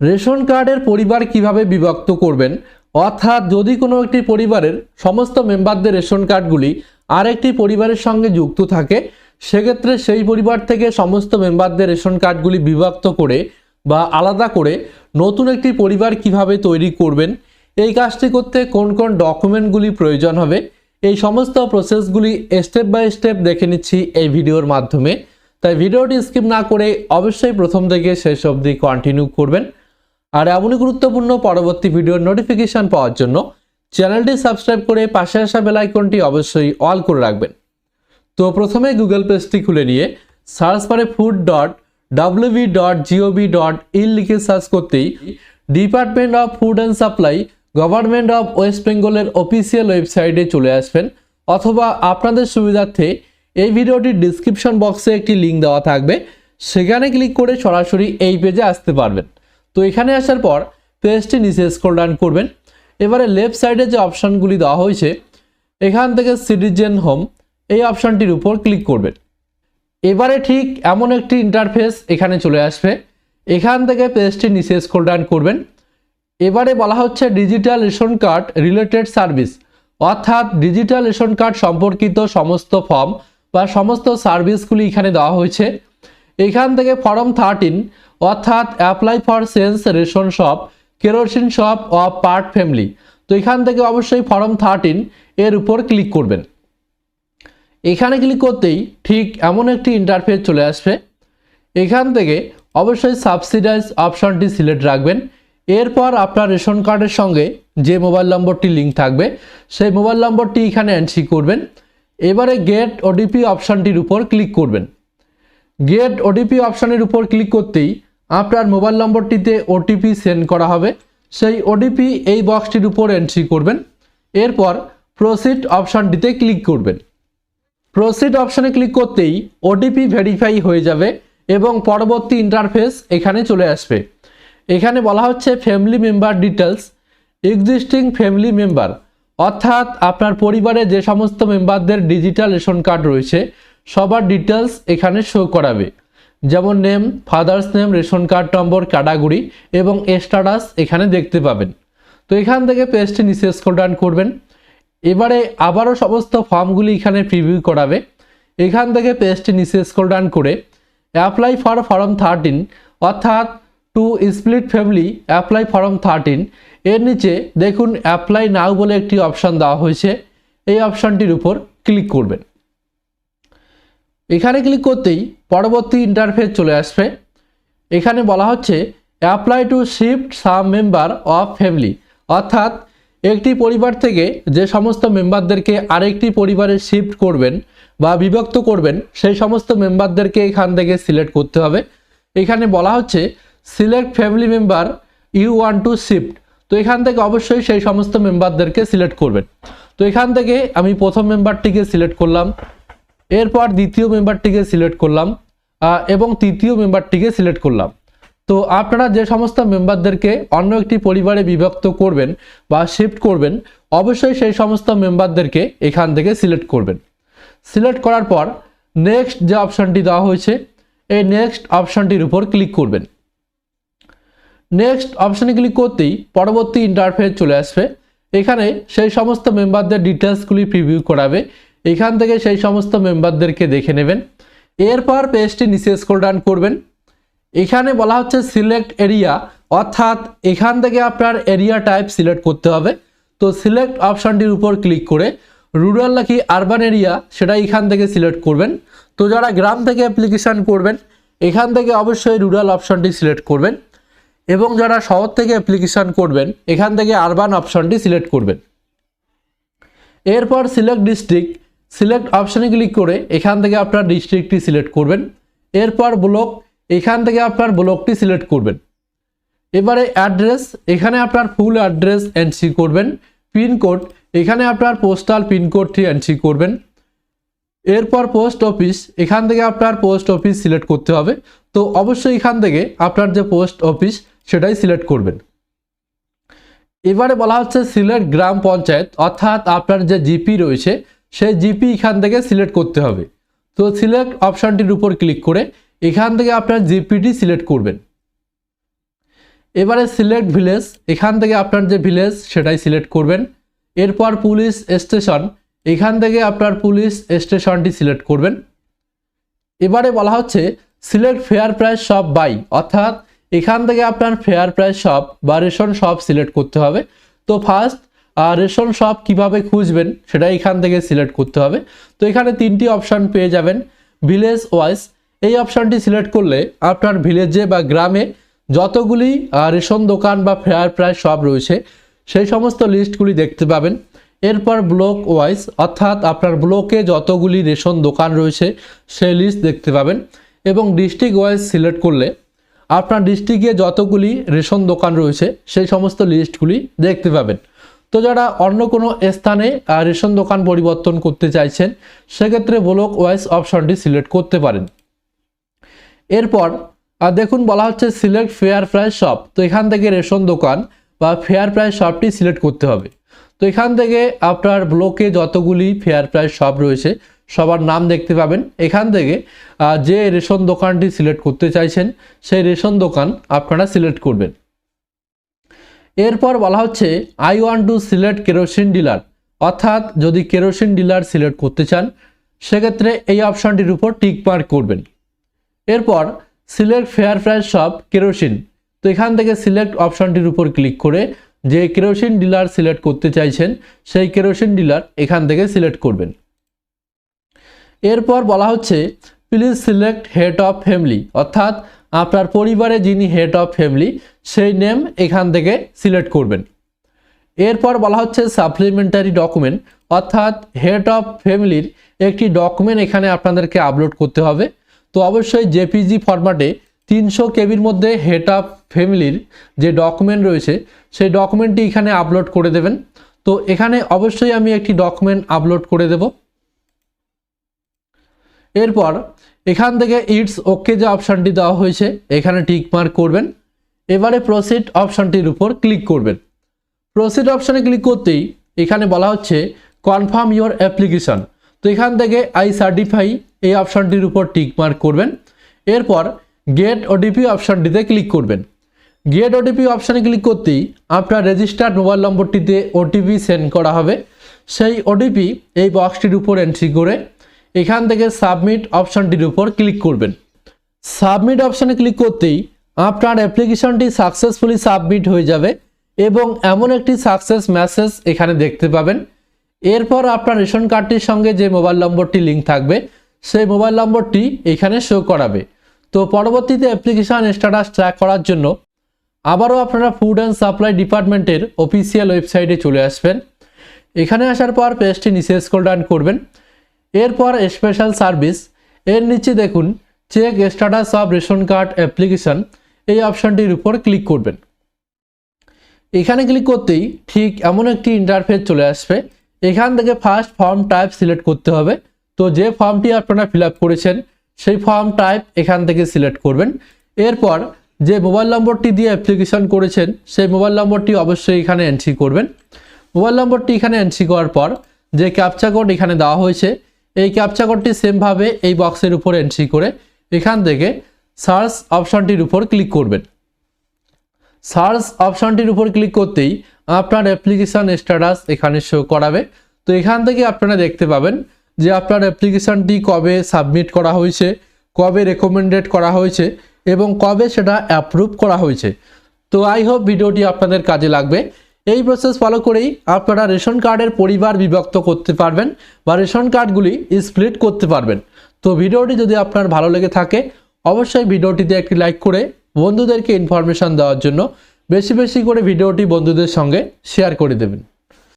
Ration কার্ডের পরিবার কীভাবে বিভক্ত করবেন? অর্থাৎ যদি কোনো একটি পরিবারের সমস্ত মেম্বারদের রেশন কার্ডগুলি আরেকটি পরিবারের সঙ্গে যুক্ত থাকে, সেক্ষেত্রে সেই পরিবার থেকে সমস্ত মেম্বারদের রেশন কার্ডগুলি বিভক্ত করে বা আলাদা করে নতুন একটি পরিবার কীভাবে তৈরি করবেন? এই কাজটি করতে কোন কোন ডকুমেন্টগুলি প্রয়োজন হবে? এই সমস্ত প্রসেসগুলি স্টেপ বাই স্টেপ দেখে নিচ্ছি এই ভিডিওর মাধ্যমে। তাই ভিডিওটি স্কিপ না করে অবশ্যই প্রথম থেকে শেষ অবধি কন্টিনিউ করবেন। আর এমনই গুরুত্বপূর্ণ পরবর্তী ভিডিওর নোটিফিকেশন পাওয়ার জন্য চ্যানেলটি সাবস্ক্রাইব করে পাশে আসা বেল আইকনটি অবশ্যই অল করে রাখবেন। তো প্রথমে গুগল পেজটি খুলে নিয়ে সার্চ বারে food dot WB dot GOV dot in লিখে সার্চ করতেই department of food and supply government of West বেঙ্গলের অফিসিয়াল ওয়েবসাইটে চলে আসবেন অথবা আপনাদের সুবিধার্থে এই ভিডিওটির ডিসক্রিপশন বক্সে একটি লিঙ্ক দেওয়া থাকবে। সেখানে ক্লিক করে সরাসরি এই পেজে আসতে পারবেন। তো এখানে আসার পর পেজটি নিচে স্ক্রল ডাউন করবেন। এবারে লেফট সাইডে যে অপশানগুলি দেওয়া হয়েছে, এখান থেকে সিটিজেন হোম এই অপশানটির উপর ক্লিক করবেন। এবারে ঠিক এমন একটি ইন্টারফেস এখানে চলে আসবে। এখান থেকে পেজটি নিচে স্ক্রল ডাউন করবেন। এবারে বলা হচ্ছে digital ration card related service অর্থাৎ ডিজিটাল রেশন কার্ড সম্পর্কিত সমস্ত ফর্ম বা সমস্ত সার্ভিসগুলি এখানে দেওয়া হয়েছে। এখান থেকে ফর্ম থার্টিন অর্থাৎ apply for sense ration shop kerosene shop of part family তো এখান থেকে অবশ্যই ফর্ম থার্টিন এর উপর ক্লিক করবেন। এখানে ক্লিক করতেই ঠিক এমন একটি ইন্টারফেস চলে আসবে। এখান থেকে অবশ্যই সাবসিডাইজ অপশনটি সিলেক্ট রাখবেন। এরপর আপনার রেশন কার্ডের সঙ্গে যে মোবাইল নম্বরটি লিঙ্ক থাকবে, সেই মোবাইল নম্বরটি এখানে এন্ট্রি করবেন। এবারে গেট ওডিপি অপশানটির উপর ক্লিক করবেন। গেট ওটিপি অপশানের উপর ক্লিক করতেই আপনার মোবাইল নম্বরটিতে ওটিপি সেন্ড করা হবে। সেই ওটিপি এই বক্সটির উপর এন্ট্রি করবেন। এরপর প্রসিড অপশানটিতে ক্লিক করবেন। প্রসিড অপশানে ক্লিক করতেই ওটিপি ভেরিফাই হয়ে যাবে এবং পরবর্তী ইন্টারফেস এখানে চলে আসবে। এখানে বলা হচ্ছে family member details existing family member. অর্থাৎ আপনার পরিবারে যে সমস্ত মেম্বারদের ডিজিটাল রেশন কার্ড রয়েছে সবার ডিটেলস এখানে শো করাবে। যেমন name father's name ration card number category এবং স্ট্যাটাস এখানে দেখতে পাবেন। তো এখান থেকে পেজটি নিচে স্ক্রল ডাউন করবেন। এবারে আবারও সমস্ত ফর্মগুলি এখানে প্রিভিউ করাবে। এখান থেকে পেজটি নিচে স্ক্রল ডাউন করে অ্যাপ্লাই ফর ফর্ম থার্টিন অর্থাৎ to split family apply form thirteen এর নিচে দেখুন অ্যাপ্লাই নাও বলে একটি অপশান দেওয়া হয়েছে। এই অপশানটির উপর ক্লিক করবেন। এখানে ক্লিক করতেই পরবর্তী ইন্টারফেস চলে আসবে। এখানে বলা হচ্ছে apply to shift some member of family অর্থাৎ, একটি পরিবার থেকে যে সমস্ত মেম্বারদেরকে আরেকটি পরিবারে শিফট করবেন বা বিভক্ত করবেন, সেই সমস্ত মেম্বারদেরকে এখান থেকে সিলেক্ট করতে হবে। এখানে বলা হচ্ছে select family member you want to shift তো এখান থেকে অবশ্যই সেই সমস্ত মেম্বারদেরকে সিলেক্ট করবেন। তো এখান থেকে আমি প্রথম মেম্বারটিকে সিলেক্ট করলাম। এরপর দ্বিতীয় মেম্বারটিকে সিলেক্ট করলাম এবং তৃতীয় মেম্বারটিকে সিলেক্ট করলাম। তো আপনারা যে সমস্ত মেম্বারদেরকে অন্য একটি পরিবারে বিভক্ত করবেন বা শিফট করবেন, অবশ্যই সেই সমস্ত মেম্বারদেরকে এখান থেকে সিলেক্ট করবেন। সিলেক্ট করার পর নেক্সট যে অপশানটি দেওয়া হয়েছে, এই নেক্সট অপশানটির উপর ক্লিক করবেন। নেক্সট অপশানে ক্লিক করতেই পরবর্তী ইন্টারফেস চলে আসবে। এখানে সেই সমস্ত মেম্বারদের ডিটেলসগুলি প্রিভিউ করাবে এখান থেকে সেই সমস্ত মেম্বারদেরকে দেখে নেবেন। এরপর পেজটি নিচে স্ক্রল ডাউন করবেন। এখানে বলা হচ্ছে সিলেক্ট এরিয়া অর্থাৎ এখান থেকে আপনার এরিয়া টাইপ সিলেক্ট করতে হবে। তো সিলেক্ট অপশানটির উপর ক্লিক করে রুরাল নাকি আরবান এরিয়া সেটা এখান থেকে সিলেক্ট করবেন। তো যারা গ্রাম থেকে অ্যাপ্লিকেশান করবেন, এখান থেকে অবশ্যই রুরাল অপশানটি সিলেক্ট করবেন। এবং যারা শহর থেকে অ্যাপ্লিকেশান করবেন, এখান থেকে আরবান অপশানটি সিলেক্ট করবেন। এরপর সিলেক্ট ডিস্ট্রিক্ট সিলেক্ট অপশানে ক্লিক করে এখান থেকে আপনার ডিস্ট্রিক্টটি সিলেক্ট করবেন। এরপর ব্লক এখান থেকে আপনার ব্লকটি সিলেক্ট করবেন। এবারে অ্যাড্রেস এখানে আপনার ফুল অ্যাড্রেস এন্ট্রি করবেন। পিনকোড এখানে আপনার পোস্টাল পিনকোডটি এন্ট্রি করবেন। এরপর পোস্ট অফিস এখান থেকে আপনার পোস্ট অফিস সিলেক্ট করতে হবে। তো অবশ্যই এখান থেকে আপনার যে পোস্ট অফিস সেটাই সিলেক্ট করবেন। এবারে বলা হচ্ছে সিলেট গ্রাম পঞ্চায়েত, অর্থাৎ আপনার যে জিপি রয়েছে সেই জিপি এখান থেকে সিলেক্ট করতে হবে। তো সিলেক্ট অপশানটির উপর ক্লিক করে এখান থেকে আপনার জিপিটি সিলেক্ট করবেন। এবারে সিলেক্ট ভিলেজ, এখান থেকে আপনার যে ভিলেজ সেটাই সিলেক্ট করবেন। এরপর পুলিশ স্টেশন, এখান থেকে আপনার পুলিশ স্টেশনটি সিলেক্ট করবেন। এবারে বলা হচ্ছে select fair price shop by, অর্থাৎ এখান থেকে আপনার ফেয়ার প্রাইস শপ বা রেশন শপ সিলেক্ট করতে হবে। তো ফার্স্ট রেশন শপ কীভাবে খুঁজবেন সেটা এখান থেকে সিলেক্ট করতে হবে। তো এখানে তিনটি অপশান পেয়ে যাবেন, ভিলেজ ওয়াইজ। এই অপশানটি সিলেক্ট করলে আপনার ভিলেজে বা গ্রামে যতগুলি রেশন দোকান বা ফেয়ার প্রায় সব রয়েছে, সেই সমস্ত লিস্টগুলি দেখতে পাবেন। এরপর ব্লক ওয়াইজ, অর্থাৎ আপনার ব্লকে যতগুলি রেশন দোকান রয়েছে, সেই লিস্ট দেখতে পাবেন। এবং ডিস্ট্রিক্ট ওয়াইজ সিলেক্ট করলে আপনার ডিস্ট্রিক্টে যতগুলি রেশন দোকান রয়েছে, সেই সমস্ত লিস্টগুলি দেখতে পাবেন। তো যারা অন্য কোনো স্থানে রেশন দোকান পরিবর্তন করতে চাইছেন, সেক্ষেত্রে ব্লক ওয়াইজ অপশনটি সিলেক্ট করতে পারেন। এরপর দেখুন বলা হচ্ছে সিলেক্ট ফেয়ার প্রাইস শপ তো এখান থেকে রেশন দোকান বা ফেয়ার প্রাইস শপটি সিলেক্ট করতে হবে। তো এখান থেকে আপনার ব্লকে যতগুলি ফেয়ার প্রাইস শপ রয়েছে, সবার নাম দেখতে পাবেন। এখান থেকে যে রেশন দোকানটি সিলেক্ট করতে চাইছেন, সেই রেশন দোকান আপনারা সিলেক্ট করবেন। এরপর বলা হচ্ছে I want to select kerosene dealer অর্থাৎ, যদি কেরোসিন ডিলার সিলেক্ট করতে চান, সেক্ষেত্রে এই অপশানটির উপর টিক মার্ক করবেন। এরপর select fair price shop kerosene তো এখান থেকে সিলেক্ট অপশানটির উপর ক্লিক করে যে কেরোসিন ডিলার সিলেক্ট করতে চাইছেন, সেই কেরোসিন ডিলার এখান থেকে সিলেক্ট করবেন। এরপর বলা হচ্ছে please select head of family অর্থাৎ আপনার পরিবারে যিনি হেড অফ ফ্যামিলি সেই নেম এখান থেকে সিলেক্ট করবেন। এরপর বলা হচ্ছে সাপ্লিমেন্টারি ডকুমেন্ট অর্থাৎ হেড অফ ফ্যামিলির একটি ডকুমেন্ট এখানে আপনাদেরকে আপলোড করতে হবে। তো অবশ্যই জেপিজি ফরম্যাটে তিনশো কেবির মধ্যে হেড অফ ফ্যামিলির যে ডকুমেন্ট রয়েছে, সেই ডকুমেন্টটি এখানে আপলোড করে দেবেন। তো এখানে অবশ্যই আমি একটি ডকুমেন্ট আপলোড করে দেব। এরপর এখান থেকে ইটস ওকে যে অপশানটি দেওয়া হয়েছে, এখানে টিক মার্ক করবেন। এবারে প্রসিড অপশানটির উপর ক্লিক করবেন। প্রসিড অপশানে ক্লিক করতেই এখানে বলা হচ্ছে কনফার্ম ইওর অ্যাপ্লিকেশন তো এখান থেকে আই সার্টিফাই এই অপশানটির উপর টিক মার্ক করবেন। এরপর গেট ওটিপি অপশানটিতে ক্লিক করবেন। গেট ওটিপি অপশানে ক্লিক করতেই আপনার রেজিস্টার্ড মোবাইল নম্বরটিতে ওটিপি সেন্ড করা হবে। সেই ওটিপি এই বক্সটির উপর এন্ট্রি করে এখান থেকে সাবমিট অপশানটির উপর ক্লিক করবেন। সাবমিট অপশানে ক্লিক করতেই আপনার অ্যাপ্লিকেশনটি সাকসেসফুলি সাবমিট হয়ে যাবে এবং এমন একটি সাকসেস মেসেজ এখানে দেখতে পাবেন। এরপর আপনার রেশন কার্ডটির সঙ্গে যে মোবাইল নম্বরটি লিঙ্ক থাকবে, সেই মোবাইল নম্বরটি এখানে শো করাবে। তো পরবর্তীতে অ্যাপ্লিকেশন স্ট্যাটাস ট্র্যাক করার জন্য আবারও আপনারা ফুড অ্যান্ড সাপ্লাই ডিপার্টমেন্টের অফিসিয়াল ওয়েবসাইটে চলে আসবেন। এখানে আসার পর পেজটি নিচে স্ক্রল ডাউন করবেন। এরপর স্পেশাল সার্ভিস এর নিচে দেখুন check status of ration card application এই অপশানটির উপর ক্লিক করবেন। এখানে ক্লিক করতেই ঠিক এমন একটি ইন্টারফেস চলে আসবে। এখান থেকে ফার্স্ট ফর্ম টাইপ সিলেক্ট করতে হবে। তো যে ফর্মটি আপনারা ফিল করেছেন, সেই ফর্ম টাইপ এখান থেকে সিলেক্ট করবেন। এরপর যে মোবাইল নম্বরটি দিয়ে অ্যাপ্লিকেশন করেছেন, সেই মোবাইল নম্বরটি অবশ্যই এখানে এন্ট্রি করবেন। মোবাইল নম্বরটি এখানে এন্ট্রি করার পর যে ক্যাপচা কোড এখানে দেওয়া হয়েছে এই ক্যাপচা কোডটি সেমভাবে এই বক্সের উপর এন্ট্রি করে এখান থেকে সার্চ অপশনটির উপর ক্লিক করবেন। সার্চ অপশনটির উপর ক্লিক করতেই আপনার অ্যাপ্লিকেশান স্ট্যাটাস এখানে শো করাবে। তো এখান থেকে আপনারা দেখতে পাবেন যে আপনার অ্যাপ্লিকেশানটি কবে সাবমিট করা হয়েছে, কবে রেকমেন্ডেড করা হয়েছে এবং কবে সেটা অ্যাপ্রুভ করা হয়েছে। তো আই হোপ ভিডিওটি আপনাদের কাজে লাগবে। এই প্রসেস ফলো করেই আপনারা রেশন কার্ডের পরিবার বিভক্ত করতে পারবেন বা রেশন কার্ডগুলি স্প্লিট করতে পারবেন। তো ভিডিওটি যদি আপনার ভালো লেগে থাকে, অবশ্যই ভিডিওটিতে একটি লাইক করে বন্ধুদেরকে ইনফরমেশান দেওয়ার জন্য বেশি বেশি করে ভিডিওটি বন্ধুদের সঙ্গে শেয়ার করে দেবেন।